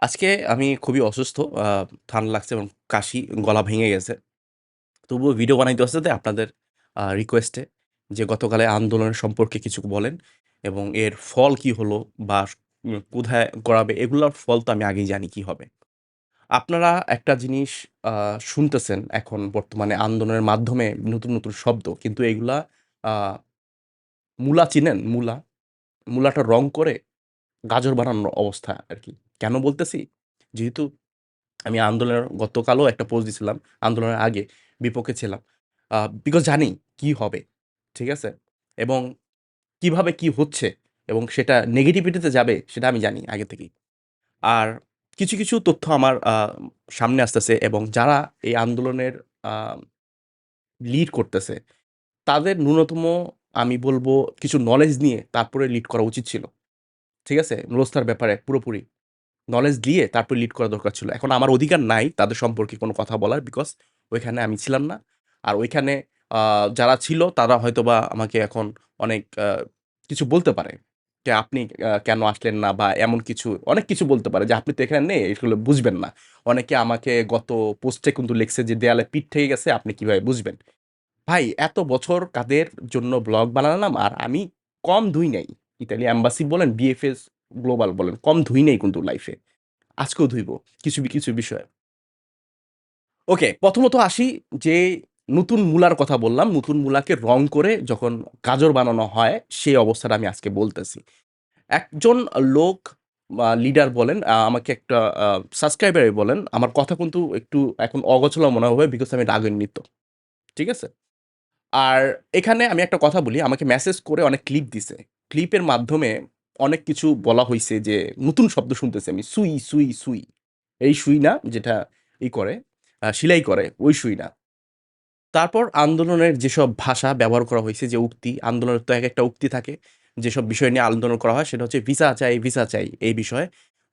আজকে আমি খুবই অসুস্থ। ঠান্ডা লাগছে এবং কাশি, গলা ভেঙে গেছে। তবুও ভিডিও বানাইতে যে আপনাদের রিকোয়েস্টে যে গতকালের আন্দোলনের সম্পর্কে কিছু বলেন এবং এর ফল কি হলো বা কোথায় গড়াবে এগুলোর ফল তো আমি আগেই জানি কি হবে। আপনারা একটা জিনিস শুনতেছেন এখন বর্তমানে আন্দোলনের মাধ্যমে নতুন, নতুন শব্দ। কিন্তু এগুলা মূলা চিনেন? মূলা? মূলাটা রং করে গাজর বানানোর অবস্থা আরকি। কেন বলতেছি? যেহেতু আমি আন্দোলনের গতকালও একটা পোস্ট দিছিলাম। আন্দোলনের আগে বিপক্ষে ছিলাম। বিকজ জানি কি হবে। ঠিক আছে? এবং কীভাবে কি হচ্ছে এবং সেটা নেগেটিভিটিতে যাবে সেটা আমি জানি আগে থেকেই। আর কিছু, কিছু তথ্য আমার সামনে আসতেছে এবং যারা এই আন্দোলনের লিড করতেছে তাদের ন্যূনতম আমি বলব কিছু নলেজ নিয়ে তারপরে লিড করা উচিত ছিল। ঠিক আছে? নুরস্তার ব্যাপারে পুরোপুরি। নলেজ দিয়ে তারপর লিড করা দরকার ছিল। এখন আমার অধিকার নাই তাদের সম্পর্কে কোনো কথা বলার বিকজ ওইখানে আমি ছিলাম না। আর ওইখানে যারা ছিল তারা হয়তোবা আমাকে এখন অনেক কিছু বলতে পারে। যে আপনি কেন আসলেন না বা এমন কিছু অনেক কিছু বলতে পারে যে আপনি তো এখানে নেই এগুলো বুঝবেন না। অনেকে আমাকে গত পোস্টে কিন্তু লিখছে যে দেয়ালে পিঠ থেকে গেছে আপনি কীভাবে বুঝবেন? ভাই এত বছর কাদের জন্য ব্লগ বানালাম আর আমি কম ধুই নাই। ইতালি এম্বাসি বলেন, বিএফএস গ্লোবাল বলেন, কম ধুই নেই কিন্তু লাইফে। আজকেও ধুইব কিছু, কিছু বিষয়ে। ওকে, প্রথমত আসি যে নতুন মূলার কথা বললাম। নতুন মূলাকে রং করে যখন গাজর বানানো হয়, সেই অবস্থাটা আমি আজকে বলতেছি। একজন লোক লিডার বলেন, আমাকে একটা আ সাবস্ক্রাইবারই বলেন, আমার কথা কিন্তু একটু এখন অগোছালো মনে হবে বিকজ আমি রাগান্বিত। ঠিক আছে? আর এখানে আমি একটা কথা বলি, আমাকে মেসেজ করে অনেক ক্লিপ দিছে। ক্লিপের মাধ্যমে অনেক কিছু বলা হয়েছে যে নতুন শব্দ শুনতেছি আমি। সুই, সুই, সুই। এই সুই না যেটা ই করে, সেলাই করে ওই সুই না। তারপর আন্দোলনের যেসব ভাষা ব্যবহার করা হয়েছে যে উক্তি, আন্দোলনের তো এক একটা উক্তি থাকে। যেসব বিষয় নিয়ে আন্দোলন করা হয় সেটা হচ্ছে ভিসা চাই, ভিসা চাই এই বিষয়ে।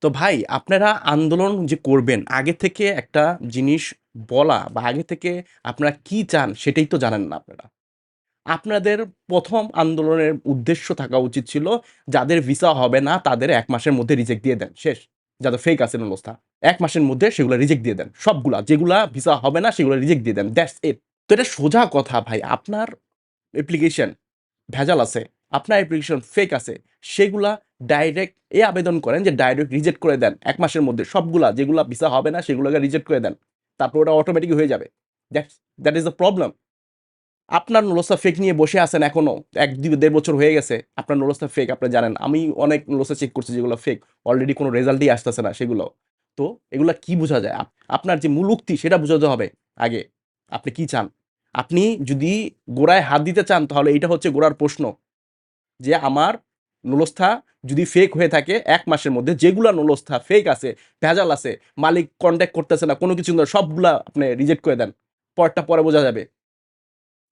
তো ভাই আপনারা আন্দোলন যে করবেন আগে থেকে একটা জিনিস বলা বা আগে থেকে আপনারা কি চান সেটাই তো জানেন না আপনারা। আপনাদের প্রথম আন্দোলনের উদ্দেশ্য থাকা উচিত ছিল যাদের ভিসা হবে না, তাদের এক মাসের মধ্যে রিজেক্ট দিয়ে দেন। শেষ। যাদের ফেক আছে অবস্থা, এক মাসের মধ্যে সেগুলো রিজেক্ট দিয়ে দেন। সবগুলা। যেগুলা ভিসা হবে না সেগুলো রিজেক্ট দিয়ে দেন। That's it. তো এটা সোজা কথা ভাই। আপনার অ্যাপ্লিকেশন ভেজাল আছে। আপনার অ্যাপ্লিকেশন ফেক আছে। সেগুলা ডাইরেক্ট এ আবেদন করেন যে ডাইরেক্ট রিজেক্ট করে দেন, এক মাসের মধ্যে। সবগুলা, যেগুলা ভিসা হবে না সেগুলোকে রিজেক্ট করে দেন। তারপর ওটা অটোমেটিক হয়ে যাবে। That's that is the problem. আপনার নুলস্তা ফেক নিয়ে বসে আছেন এখনও। ১ ২ ১.৫ বছর হয়ে গেছে। আপনার নুলস্তা ফেক আপনি জানেন। আমি অনেক নুলস্তা চেক করছি যেগুলো ফেক। অলরেডি কোনো রেজাল্টই আসতেছে না সেগুলো। তো এগুলা কি বোঝা যায়? আপ আপনার যে মূল উক্তি সেটা বোঝাতে হবে আগে। আপনি কি চান? আপনি যদি গোড়ায় হাত দিতে চান তাহলে এটা হচ্ছে গোড়ার প্রশ্ন। যে আমার নুলস্থা যদি ফেক হয়ে থাকে এক মাসের মধ্যে যেগুলা নুলস্থা ফেক আছে, ভেজাল আছে, মালিক কনট্যাক্ট করতেছে না, কোনো কিছু সবগুলা আপনি রিজেক্ট করে দেন। পরটা পরে বোঝা যাবে।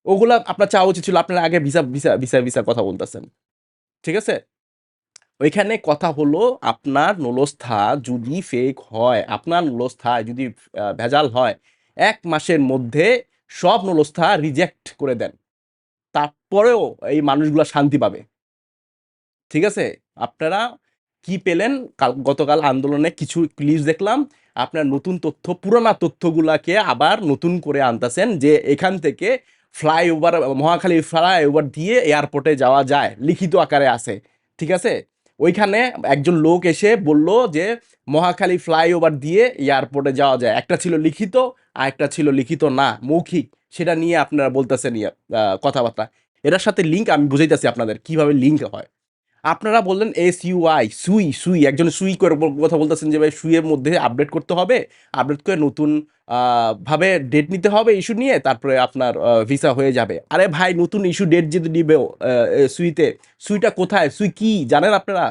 ওগুলা আপনার চাওয়া উচিত ছিল আপনারা আগে ভিসা, ভিসা, ভিসা, ভিসার কথা বলতেছেন। ঠিক আছে? ওইখানে কথা হলো আপনার নলস্থা যদি ফেক হয়, আপনার নলস্থা যদি ভেজাল হয়, এক মাসের মধ্যে সব নলস্থা রিজেক্ট করে দেন। তারপরেও এই মানুষগুলা শান্তি পাবে। ঠিক আছে? আপনারা কি পেলেন? কাল গতকাল আন্দোলনে কিছু ক্লিপস দেখলাম। আপনার নতুন তথ্য, পুরানা তথ্যগুলাকে আবার নতুন করে আনতেছেন যে এখান থেকে ফ্লাইওভার মহাখালী ফ্লাইওভার দিয়ে এয়ারপোর্টে যাওয়া যায়। লিখিত আকারে আছে। ঠিক আছে? ওইখানে একজন লোক এসে বলল যে মহাখালী ফ্লাইওভার দিয়ে এয়ারপোর্টে যাওয়া যায়। একটা ছিল লিখিত, আর একটা ছিল লিখিত না, মৌখিক। সেটা নিয়ে আপনারা বলতেছেন কথাবার্তা। এটার সাথে লিঙ্ক আমি বুঝাইতেছি আপনাদের কীভাবে লিঙ্ক হয়। আপনারা বললেন এসইউআই সুই, সুই একজন সুই করে কথা বলতেছেন যে ভাই সুইয়ের মধ্যে আপডেট করতে হবে। আপডেট করে নতুন ভাবে ডেট নিতে হবে ইস্যু নিয়ে তারপরে আপনার ভিসা হয়ে যাবে। আরে ভাই নতুন ইস্যু ডেট যদি নিবে সুইতে, সুইটা কোথায়? সুই কি জানেন আপনারা?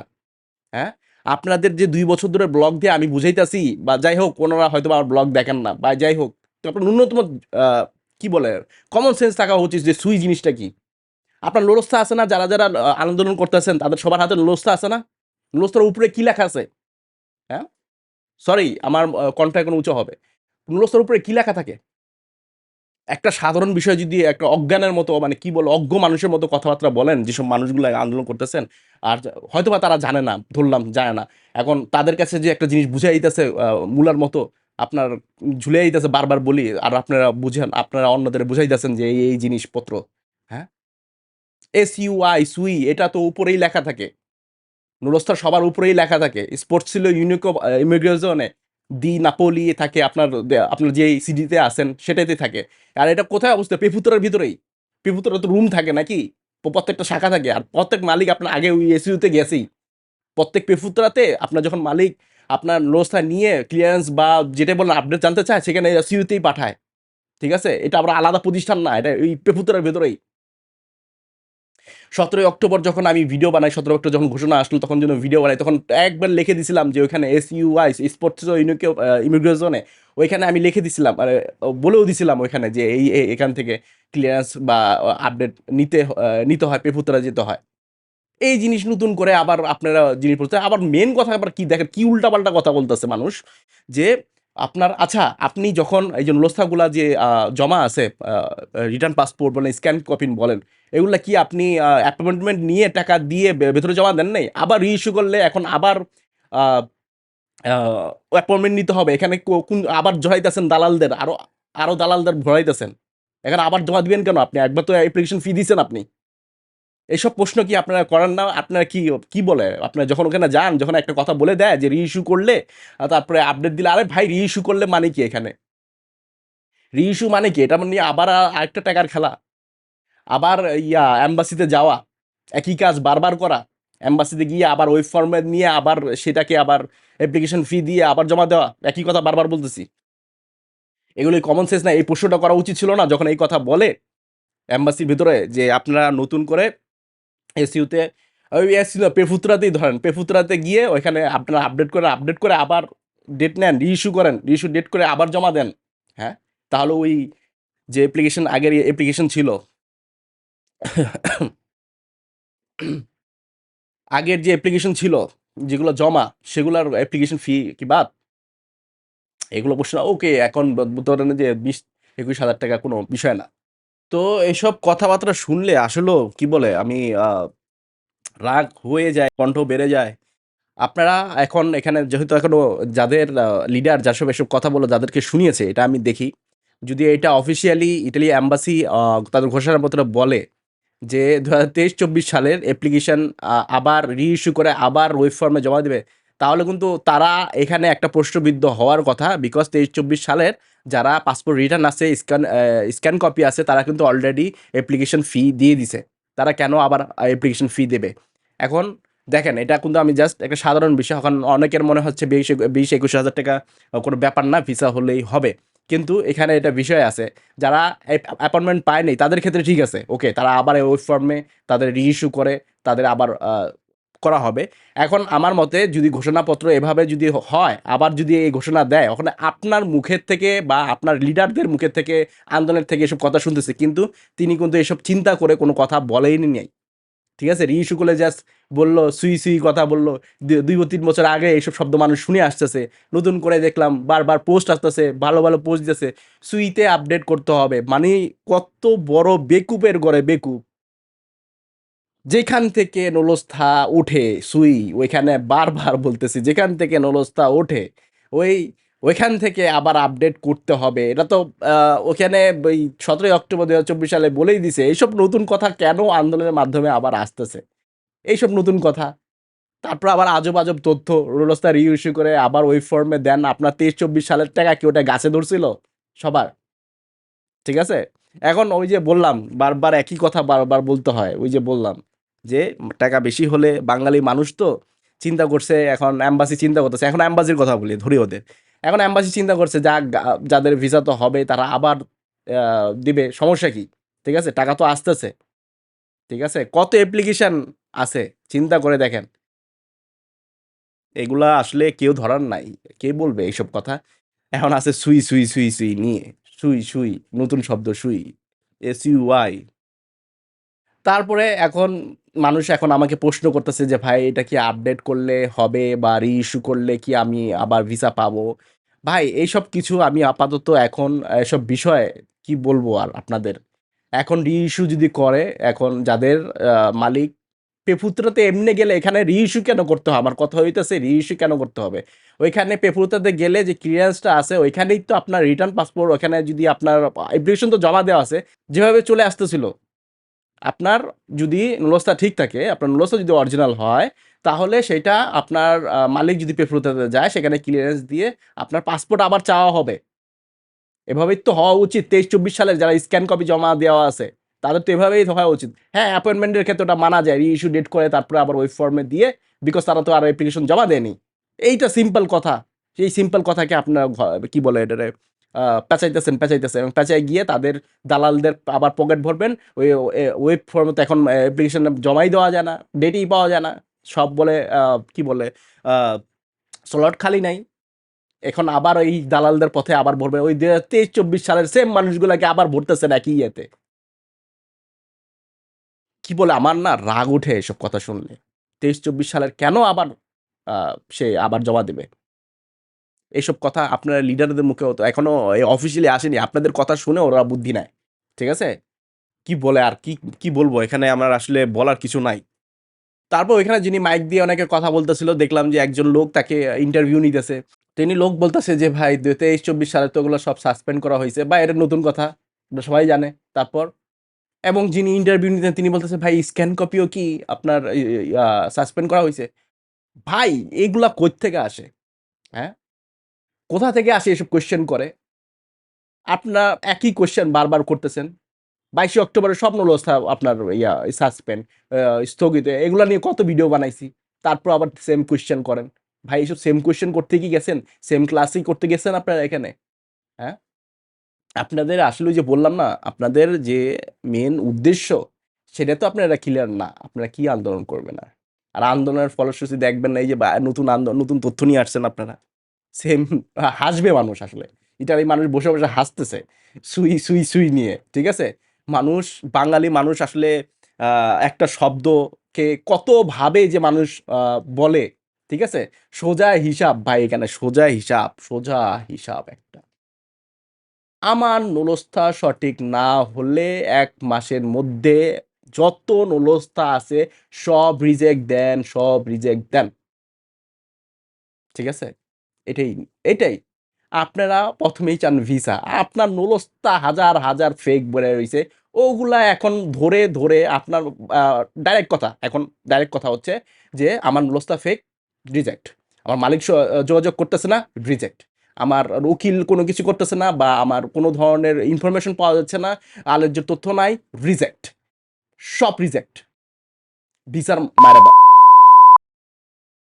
হ্যাঁ? আপনাদের যে দুই বছর ধরে ব্লগ দিয়ে আমি বুঝাইতাছি বা যাই হোক ওনারা হয়তোবা আমার ব্লগ দেখেন না বা যাই হোক। তো আপনার ন্যূনতম কি বলে কমন সেন্স থাকা উচিত যে সুই জিনিসটা কি? আপনার লোরস্থা আছে না? যারা, যারা আন্দোলন করতেছেন তাদের সবার হাতে লোরস্থা আছে না? লোরস্থার উপরে কি লেখা আছে? হ্যাঁ? সরি আমার কণ্ঠ এখন উঁচু হবে। লোরস্থার উপরে কি লেখা থাকে? একটা সাধারণ বিষয় যদি একটা অজ্ঞানের মতো মানে কি বলব অজ্ঞ মানুষের মতো কথাবার্তা বলেন যেসব মানুষগুলো আন্দোলন করতেছেন আর হয়তোবা তারা জানে না ধরলাম জানে না এখন তাদের কাছে যে একটা জিনিস বুঝাই দিতেছে মূলার মতো আপনার ঝুলে দিতেছে বারবার বলি আর আপনারা বুঝেন আপনারা অন্যদের বুঝাই দিতেছেন যে এই জিনিসপত্র এস ইউ আই সুই এটা তো উপরেই লেখা থাকে। নুরস্তার সবার উপরেই লেখা থাকে। স্পোর্টস ছিল ইউনিকো, ইমিগ্রেশনে। দি নাপোলি থাকে আপনার আপনার যে সিডিতে আছেন, সেটাতে থাকে। আর এটা কোথায় অবস্থা পেপুতরার ভিতরেই। পেপুতরা তো রুম থাকে নাকি? প্রত্যেকটা শাখা থাকে। আর প্রত্যেক মালিক আপনার আগে ওই এসইউতে গেছেই। প্রত্যেক পেফুতরাতে আপনার যখন মালিক আপনার লোসটা নিয়ে ক্লিয়ারেন্স বা যেটা বলেন আপডেট জানতে চায়, সেখানে এসইউতেই পাঠায়। ঠিক আছে? এটা আবার আলাদা প্রতিষ্ঠান না, এটা ওই পেফুতরার ভেতরেই। সতেরোই অক্টোবর যখন আমি ভিডিও বানাই সতেরো অক্টোবর যখন ঘোষণা আসলো, তখন যেন ভিডিও বানাই, তখন একবার লিখে দিছিলাম যে ওইখানে এস ইউআই স্পোর্টস ইউনিকে ইমিগ্রেশনে ওইখানে আমি লিখে দিছিলাম, আর বলেও দিছিলাম ওইখানে যে এই এখান থেকে ক্লিয়ারেন্স বা আপডেট নিতে নিতে হয় পেপুতরা যেতে হয়। এই জিনিস নতুন করে আবার আপনারা জিনিস বলতে আবার মেন কথা আবার কি, দেখেন কি উল্টাপাল্টা কথা বলতেছে মানুষ, যে আপনার আচ্ছা আপনি যখন এই যে নুলস্থাগুলা যে জমা আছে রিটার্ন পাসপোর্ট বলেন, স্ক্যান কপি বলেন, এগুলা কি আপনি অ্যাপয়েন্টমেন্ট নিয়ে টাকা দিয়ে ভেতরে জমা দেন নাই? আবার রিইস্যু করলে এখন আবার অ্যাপয়েন্টমেন্ট নিতে হবে? এখানে কোন, আবার জড়াইতেছেন দালালদের, আরও আরও দালালদের ভরাইতেছেন। এখানে আবার জমা দিবেন কেন আপনি? একবার তো অ্যাপ্লিকেশন ফি দিয়েছেন আপনি। এইসব প্রশ্ন কি আপনারা করেন না? আপনারা কি কি বলে? আপনারা যখন ওখানে যান, যখন একটা কথা বলে দেয় যে রিইস্যু করলে তারপরে আপডেট দিলে, আরে ভাই রিইস্যু করলে মানে কি এখানে? রিইস্যু মানে কি? এটা মানে আবার আরেকটা টাকার খেলা। আবার ইয়া অ্যাম্বাসিতে যাওয়া। একই কাজ বারবার করা। অ্যাম্বাসিতে গিয়ে আবার ওয়েব ফর্মেট নিয়ে আবার সেটাকে আবার অ্যাপ্লিকেশন ফি দিয়ে আবার জমা দেওয়া। একই কথা বারবার বলতেছি। এগুলি কমন সেন্স না। এই প্রশ্নটা করা উচিত ছিল না যখন এই কথা বলে অ্যাম্বাসির ভিতরে যে আপনারা নতুন করে এসইউতে ওই এসইউ পেফুতরাতেই ধরেন, পেফুতরাতে গিয়ে ওইখানে আপনারা আপডেট করে আপডেট করে আবার ডেট নেন রিইস্যু করেন রিইস্যু ডেট করে আবার জমা দেন হ্যাঁ? তাহলে ওই যে অ্যাপ্লিকেশন আগের অ্যাপ্লিকেশন ছিল, আগের যে অ্যাপ্লিকেশন ছিল, যেগুলো জমা, সেগুলোর অ্যাপ্লিকেশন ফি কি বাদ? এগুলো প্রশ্ন ওকে, এখন ধরেন যে বিশ, একুশ হাজার টাকা কোনো বিষয় না। তো এসব কথাবার্তা শুনলে আসলেও কি বলে? আমি রাগ হয়ে যায়, কণ্ঠ বেড়ে যায়। আপনারা এখন এখানে যেহেতু এখনও যাদের লিডার যাসব এসব কথা বলে যাদেরকে শুনিয়েছে, এটা আমি দেখি। যদি এটা অফিসিয়ালি ইটালি অ্যাম্বাসি তাদের ঘোষণাপত্র বলে যে, দু হাজার তেইশ, চব্বিশ সালের অ্যাপ্লিকেশন আবার রিইস্যু করে আবার ওয়েব ফর্মে জমা দেবে তাহলে কিন্তু তারা এখানে একটা প্রশ্নবিদ্ধ হওয়ার কথা বিকজ তেইশ চব্বিশ সালের যারা পাসপোর্ট রিটার্ন আছে স্ক্যান স্ক্যান কপি আছে, তারা কিন্তু অলরেডি অ্যাপ্লিকেশন ফি দিয়ে দিছে। তারা কেন আবার অ্যাপ্লিকেশন ফি দেবে? এখন দেখেন, এটা কিন্তু আমি জাস্ট একটা সাধারণ বিষয়, এখন অনেকের মনে হচ্ছে বিশ বিশ, একুশ হাজার টাকা কোনো ব্যাপার না ভিসা হলেই হবে। কিন্তু এখানে এটা বিষয় আছে, যারা অ্যাপয়েন্টমেন্ট পায়নি, তাদের ক্ষেত্রে ঠিক আছে ওকে তারা আবার ওই ফর্মে তাদের রিইস্যু করে, তাদের আবার করা হবে। এখন আমার মতে যদি ঘোষণাপত্র এভাবে যদি হয়, আবার যদি এই ঘোষণা দেয়, ওখানে আপনার মুখের থেকে বা আপনার লিডারদের মুখের থেকে, আন্দোলনের থেকে এসব কথা শুনতেছে। কিন্তু তিনি কিন্তু এসব চিন্তা করে কোনো কথা বলেইনি নেই। ঠিক আছে? রিইস্যু করলে জাস্ট বলল, সুই সুই কথা বলল। দুই তিন বছর আগে এইসব শব্দ মানুষ শুনে আসতেছে। নতুন করে দেখলাম বারবার পোস্ট আসতেছে, ভালো ভালো পোস্ট দিতেছে। সুইতে আপডেট করতে হবে। মানে কত বড় বেকুপের গড়ে বেকুপ। যেখান থেকে নলস্থা ওঠে সুই, ওইখানে বারবার বলতেছি, যেখান থেকে নলস্থা ওঠে, ওই, ওইখান থেকে আবার আপডেট করতে হবে। এটা তো ওখানে ওই সতেরোই অক্টোবর দু চব্বিশ সালে বলেই দিছে, এইসব নতুন কথা কেন আন্দোলনের মাধ্যমে আবার আসতেছে? এইসব নতুন কথা। তারপর আবার আজব আজব তথ্য রোলস্তা রিইস্যু করে আবার ওই ফর্মে দেন, আপনার তেইশ চব্বিশ সালের টাকা কি ওটা গাছে ধরছিল? সবার। ঠিক আছে? এখন ওই যে বললাম, বারবার একই কথা বারবার বলতে হয়, ওই যে বললাম। যে টাকা বেশি হলে বাঙালি মানুষ তো চিন্তা করছে, এখন অ্যাম্বাসি চিন্তা করতেছে। এখন অ্যাম্বাসির কথা বলি, ধরি ওদের। এখন অ্যাম্বাসি চিন্তা করছে, যা যাদের ভিসা তো হবে, তারা আবার দিবে। সমস্যা কি? ঠিক আছে? টাকা তো আসতেছে। ঠিক আছে? কত অ্যাপ্লিকেশন আছে? চিন্তা করে দেখেন। এগুলা আসলে কেউ ধরার নাই। কে বলবে এইসব কথা? এখন আছে সুই সুই সুই সুই নিয়ে। সুই সুই, নতুন শব্দ সুই। এস ইউ ওয়াই তারপরে এখন মানুষ এখন আমাকে প্রশ্ন করতেছে যে, ভাই, এটা কি আপডেট করলে হবে বা রিইস্যু করলে কি আমি আবার ভিসা পাবো? ভাই, এইসব কিছু আমি আপাতত এখন, এসব বিষয়ে কি বলব আর আপনাদের? এখন রিইস্যু যদি করে, এখন যাদের মালিক পেপুত্রাতে এমনি গেলে এখানে রিইস্যু কেন করতে হবে আমার কথা হইতেছে রিইস্যু কেন করতে হবে? ওইখানে পেপুত্রাতে গেলে যে ক্লিয়ারেন্সটা আছে, ওইখানেই তো আপনার রিটার্ন পাসপোর্ট ওখানে যদি আপনার অ্যাপ্লিকেশন তো জমা দেওয়া আছে, যেভাবে চলে আসতেছিল আপনার যদি নুলসটা ঠিক থাকে আপনার নুলসটা যদি অরিজিনাল হয় তাহলে সেটা আপনার মালিক যদি পেপুত্রাতে যায় সেখানে ক্লিয়ারেন্স দিয়ে আপনার পাসপোর্ট আবার চাওয়া হবে। এভাবেই তো হওয়া উচিত। তেইশ চব্বিশ সালের যারা স্ক্যান কপি জমা দেওয়া আছে তাদের তো এভাবেই হওয়া উচিত। হ্যাঁ অ্যাপয়েন্টমেন্টের ক্ষেত্রে ওটা মানা যায়। রিইস্যু ডেট করে তারপরে আবার ওই ফর্মে দিয়ে বিকজ তারা তো আর অ্যাপ্লিকেশন জমা দেয়নি। এইটা সিম্পল কথা। সেই সিম্পল কথাকে আপনার কি বলে আহ, পেঁচাইতেছেন পেঁচাইতেছেন এবং পেঁচাই গিয়ে তাদের দালালদের আবার পকেট ভরবেন। ওই ওয়েব ফর্মে তো এখন অ্যাপ্লিকেশন জমাই দেওয়া যায় না ডেটই পাওয়া যায় না। সব বলে কি বলে স্লট খালি নাই। এখন আবার এই দালালদের পথে আবার ভরবে। ওই তেইশ, চব্বিশ সালের সেম মানুষগুলোকে আবার ভরতেছেন একই ইয়েতে। কি বলে, আমার না রাগ উঠে এসব কথা শুনলে। তেইশ, চব্বিশ সালের কেন আবার সে আবার জমা দেবে? এইসব কথা আপনার লিডারদের মুখে হতো এখনও অফিসিয়ালি আসেনি। আপনাদের কথা শুনে ওরা বুদ্ধি নেয়। ঠিক আছে? কি বলে আর কি কি বলব? এখানে আমার আসলে বলার কিছু নাই। তারপর ওইখানে যিনি মাইক দিয়ে অনেকে কথা বলতেছিল, দেখলাম যে একজন লোক তাকে ইন্টারভিউ নিতেছে। তিনি লোক বলতেছে যে, ভাই, তেইশ, চব্বিশ সালে তো ওগুলো সব সাসপেন্ড করা হয়েছে বা এটা নতুন কথা সবাই জানে। তারপর এবং যিনি ইন্টারভিউ নিতেন, তিনি বলতেছে, ভাই স্ক্যান কপিও কি আপনার সাসপেন্ড করা হয়েছে? ভাই, এগুলা কই থেকে আসে? হ্যাঁ? কোথা থেকে আসে এসব কোয়েশ্চেন করে? আপনার একই কোয়েশ্চেন বারবার করতেছেন। বাইশে অক্টোবরের স্বপ্ন অবস্থা আপনার ইয়া সাসপেন্ড স্থগিত। এগুলা নিয়ে কত ভিডিও বানাইছি? তারপর আবার সেম কোয়েশ্চেন করেন। ভাই, এইসব সেম কোয়েশ্চেন করতে কি গেছেন? সেম ক্লাসেই করতে গেছেন আপনারা এখানে? হ্যাঁ? আপনাদের আসলে যে বললাম না, আপনাদের যে মেন উদ্দেশ্য, সেটা তো আপনারা ক্লিয়ার না। আপনারা কি আন্দোলন করবেন আর? আন্দোলনের ফলশ্রুতি দেখবেন না, এই যে নতুন আন্দোলন, নতুন তথ্য নিয়ে আসছেন আপনারা। সেম, হাসবে মানুষ আসলে। ইটালি মানুষ বসে বসে হাসতেছে, সুই সুই সুই নিয়ে, ঠিক আছে? মানুষ, বাঙালি মানুষ আসলে একটা শব্দকে কতভাবে যে মানুষ বলে, ঠিক আছে? সোজা হিসাব, ভাই, এখানে সোজা হিসাব সোজা হিসাব একটা। আমার নলস্থা সঠিক না হলে এক মাসের মধ্যে যত নলস্থা আছে, সব রিজেক্ট দেন, সব রিজেক্ট দেন। ঠিক আছে? এটাই এটাই। আপনারা প্রথমেই চান ভিসা আপনার নলস্তা হাজার হাজার ফেক বলে রয়েছে ওগুলা এখন ধরে ধরে আপনার ডাইরেক্ট কথা। এখন ডাইরেক্ট কথা হচ্ছে যে, আমার নলস্তা ফেক রিজেক্ট আমার মালিক যোগাযোগ করতেছে না রিজেক্ট আমার উকিল কোনো কিছু করতেছে না বা আমার কোনো ধরনের ইনফরমেশন পাওয়া যাচ্ছে না আলোচ্য তথ্য নাই রিজেক্ট সব রিজেক্ট ভিসার মারে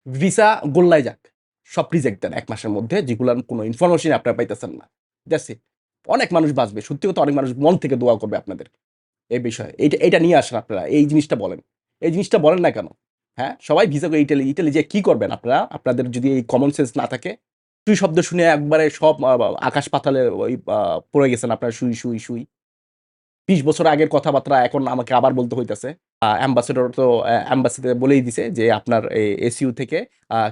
ভিসা গোল্লায় যাক। সব রিজেক্ট দেন এক মাসের মধ্যে, যেগুলোর কোনো ইনফরমেশন আপনারা পাইতেছেন না। ইট অনেক মানুষ বাঁচবে। সত্যি কথা, অনেক মানুষ মন থেকে দোয়া করবে আপনাদের। এই বিষয়ে। এইটা এটা নিয়ে আসেন আপনারা। এই জিনিসটা বলেন। এই জিনিসটা বলেন না কেন? হ্যাঁ? সবাই ভিসা করে ইটালি ইটালি যে কি করবেন আপনারা? আপনাদের যদি এই কমন সেন্স না থাকে, সুই শব্দ শুনে একবারে সব আকাশ পাতালে ওই পড়ে গেছেন আপনারা, সুই সুই সুই। বিশ বছর আগের কথাবার্তা এখন আমাকে আবার বলতে হইতেছে। অ্যাম্বাসেডর তো অ্যাম্বাসিতে বলেই দিছে যে আপনার এই এসইউ থেকে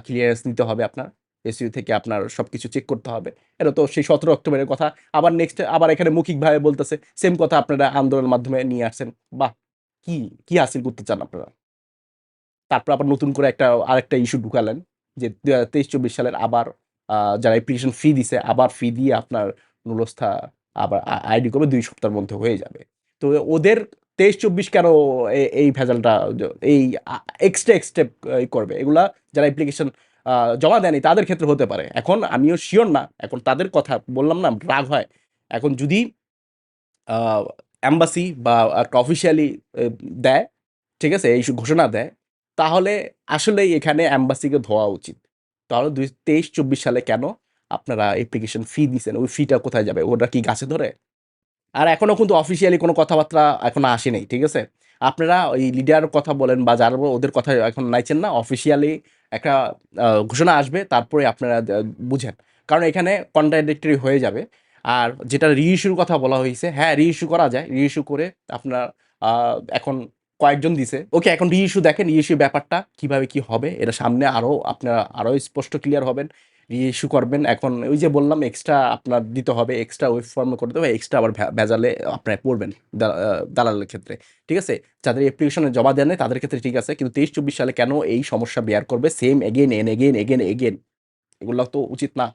ক্লিয়ারেন্স নিতে হবে আপনার। এসইউ থেকে আপনার সব কিছু চেক করতে হবে। এটা তো সেই সতেরো অক্টোবরের কথা। আবার নেক্সট আবার এখানে মৌখিকভাবে বলতেছে সেম কথা আপনারা আন্দোলনের মাধ্যমে নিয়ে আসছেন। বাহ! কি কি হাসিল করতে চান আপনারা? তারপর আবার নতুন করে একটা, আরেকটা ইস্যু ঢুকালেন যে তেইশ, চব্বিশ সালের আবার যারা অ্যাপ্লিকেশন ফি দিছে, আবার ফি দিয়ে আপনার নুলস্থা আবার আইডি করবে, দুই সপ্তাহের মধ্যে হয়ে যাবে। তো ওদের তেইশ চব্বিশ কেন এই ভেজালটা, এই এক্সট্রা এক্সট্রা করবে? এগুলা যারা অ্যাপ্লিকেশন জমা দেয়নি, তাদের ক্ষেত্রে হতে পারে। এখন আমিও শিওর না। এখন তাদের কথা বললাম না, রাগ হয়। এখন যদি অ্যাম্বাসি বা একটা অফিসিয়ালি দেয়, ঠিক আছে, এই ঘোষণা দেয়, তাহলে আসলেই এখানে অ্যাম্বাসিকে ধোয়া উচিত। তাহলে দুই, তেইশ চব্বিশ সালে কেন আপনারা অ্যাপ্লিকেশন ফি দিয়েছেন ওই ফিটা কোথায় যাবে? ওটা কি গাছে ধরে? আর এখনও কিন্তু অফিসিয়ালি কোনো কথাবার্তা এখনও আসেনি, ঠিক আছে? আপনারা ওই লিডার কথা বলেন বা যারা ওদের কথা এখন নাইছেন না অফিসিয়ালি একটা ঘোষণা আসবে, তারপরে আপনারা বুঝেন। কারণ এখানে কন্ট্রাডিক্টরি হয়ে যাবে। আর যেটা রিইস্যুর কথা বলা হয়েছে হ্যাঁ রিইস্যু করা যায় রিইস্যু করে আপনার এখন কয়েকজন দিছে। ওকে, এখন রিইস্যু দেখেন রিইস্যু ব্যাপারটা কীভাবে কি হবে, এটা সামনে আরও আপনারা আরও স্পষ্ট ক্লিয়ার হবেন। রিইস্যু করবেন। এখন ওই যে বললাম এক্সট্রা আপনার দিতে হবে, এক্সট্রা ওয়েব ফর্মে করতে হবে, এক্সট্রা আবার ভেজালে আপনার পড়বেন দালালের ক্ষেত্রে। ঠিক আছে? যাদের অ্যাপ্লিকেশনে জমা দেন তাদের ক্ষেত্রে ঠিক আছে। কিন্তু ২৩-২৪ সালে কেন এই সমস্যা বেয়ার করবে same again and again again again এগুলো তো উচিত না।